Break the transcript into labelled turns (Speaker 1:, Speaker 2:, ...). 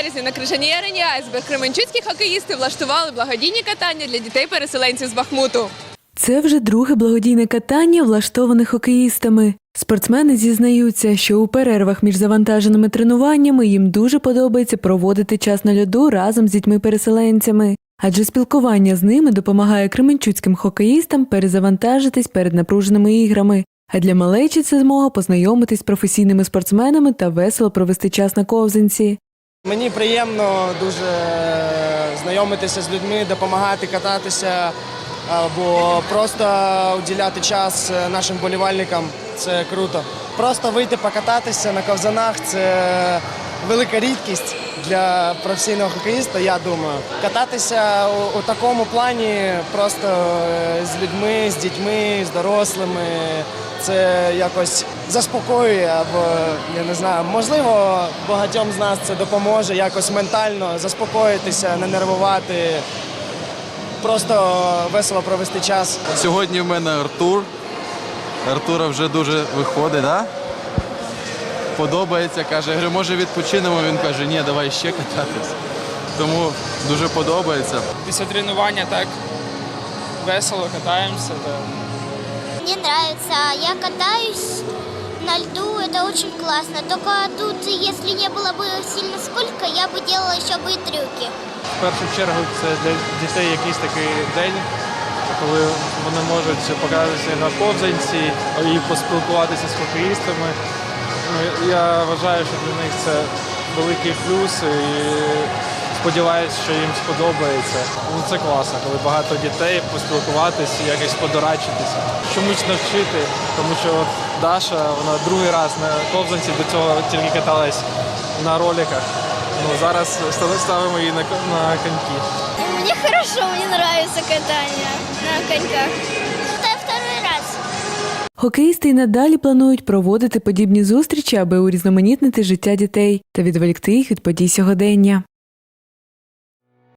Speaker 1: березня на Крижаній арені Айсберг кременчуцькі хокеїсти влаштували благодійні катання для дітей-переселенців з Бахмуту.
Speaker 2: Це вже друге благодійне катання, влаштоване хокеїстами. Спортсмени зізнаються, що у перервах між завантаженими тренуваннями їм дуже подобається проводити час на льоду разом з дітьми-переселенцями, адже спілкування з ними допомагає кременчуцьким хокеїстам перезавантажитись перед напруженими іграми. А для малечі це змога познайомитись з професійними спортсменами та весело провести час на ковзанці.
Speaker 3: Мені приємно дуже знайомитися з людьми, допомагати кататися або просто уділяти час нашим болівальникам. Це круто. Просто вийти покататися на ковзанах це велика рідкість для професійного хокеїста, я думаю. Кататися у, у такому плані просто е, з людьми, з дітьми, з дорослими. Це якось заспокоює, або я не знаю, можливо, багатьом з нас це допоможе якось ментально заспокоїтися, не нервувати, просто весело провести час.
Speaker 4: Сьогодні в мене Артур. Артура вже дуже виходить, да? Подобається, каже, я говорю, може відпочинемо. Він каже, ні, давай ще кататись. Тому дуже подобається.
Speaker 5: Після тренування так весело катаємося. Да.
Speaker 6: Мне нравится. Я катаюсь на льду, это очень классно. Только тут, если не было бы сильно сколько, я бы делала еще бы и трюки.
Speaker 7: В першу чергу це для дітей якийсь такий день, коли вони можуть покататися на ковзанці і поспілкуватися з хокеїстами. Ну, Я вважаю, що для них це великий плюс і сподіваюся, що їм сподобається. Ну, це класно, коли багато дітей поспілкуватися, якось подорачитися, чомусь навчити, тому що от Даша, вона другий раз на ковзанці до цього тільки каталась на роликах. Ну, зараз ставимо її на, на коньки.
Speaker 6: Мне хорошо, мне нравится катание на коньках.
Speaker 2: Хокеїсти й надалі планують проводити подібні зустрічі, аби урізноманітнити життя дітей та відволікти їх від подій сьогодення.